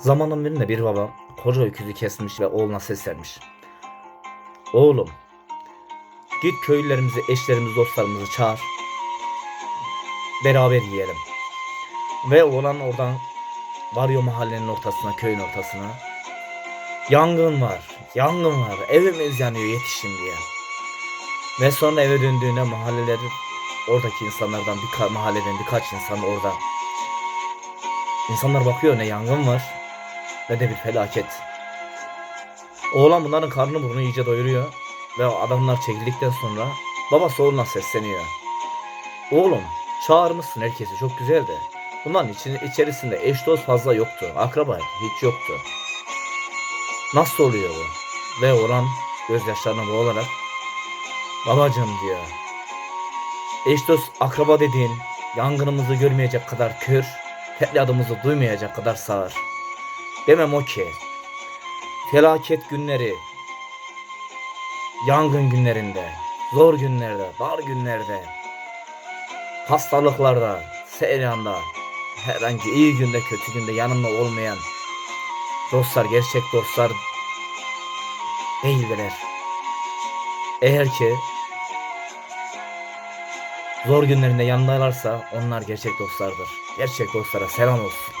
Zamanın birinde bir baba koca öküzü kesmiş ve oğluna seslenmiş. Oğlum, git köylülerimizi, eşlerimizi, dostlarımızı çağır. Beraber yiyelim. Ve oğlan oradan varıyor mahallenin ortasına, köyün ortasına. Yangın var, yangın var, evimiz yanıyor yetişin diye. Ve sonra eve döndüğünde mahalleleri, oradaki insanlardan, bir mahalleden birkaç insan orada İnsanlar bakıyor ne yangın var ne de bir felaket. Oğlan bunların karnını burnu iyice doyuruyor ve adamlar çekildikten sonra babası oğluna sesleniyor. Oğlum çağırmışsın herkesi çok güzel de bunların için, içerisinde eş dost fazla yoktu. Akraba hiç yoktu. Nasıl oluyor bu? Ve oğlan gözyaşlarına boğularak babacığım diyor. Eş dost akraba dediğin yangınımızı görmeyecek kadar kör, feryadımızı duymayacak kadar sağır. Demem o ki, felaket günleri, yangın günlerinde, zor günlerde, dar günlerde, hastalıklarda, seyranda, herhangi iyi günde kötü günde yanımda olmayan dostlar gerçek dostlar değildiler. Eğer ki zor günlerinde yanındalarsa onlar gerçek dostlardır. Gerçek dostlara selam olsun.